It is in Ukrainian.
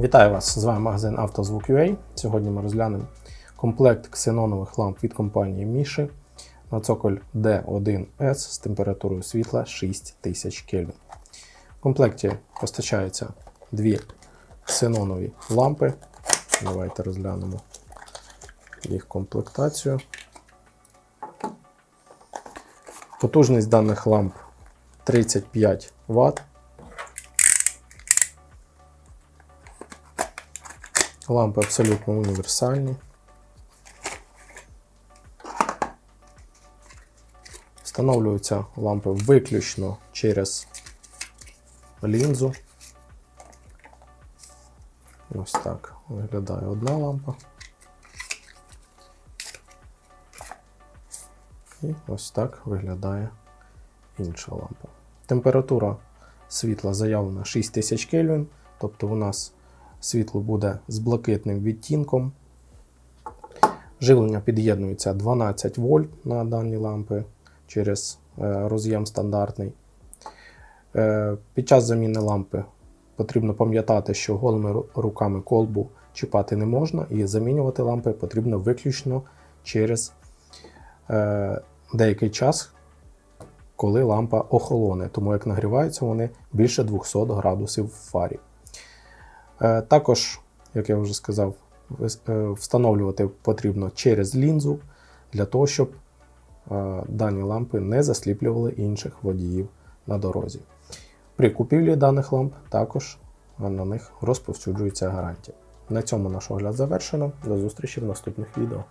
Вітаю вас! З вами магазин «Автозвук.UA». Сьогодні ми розглянемо комплект ксенонових ламп від компанії Міші на цоколь D1S з температурою світла 6000 Кельвін. В комплекті постачаються дві ксенонові лампи. Давайте розглянемо їх комплектацію. Потужність даних ламп 35 Вт. Лампи абсолютно універсальні. Встановлюються лампи виключно через лінзу. Ось так виглядає одна лампа. І ось так виглядає інша лампа. Температура світла заявлена 6000 Кельвін, тобто у нас світло буде з блакитним відтінком. Живлення під'єднується 12 вольт на дані лампи через е, роз'єм стандартний. Е, Під час заміни лампи потрібно пам'ятати, що голими руками колбу чіпати не можна, і замінювати лампи потрібно виключно через е, деякий час, коли лампа охолоне, тому як нагріваються вони більше 200 градусів в фарі. Е, Також, як я вже сказав, е, встановлювати потрібно через лінзу для того, щоб е, дані лампи не засліплювали інших водіїв на дорозі. При купівлі даних ламп також на них розповсюджується гарантія. На цьому наш огляд завершено. До зустрічі в наступних відео.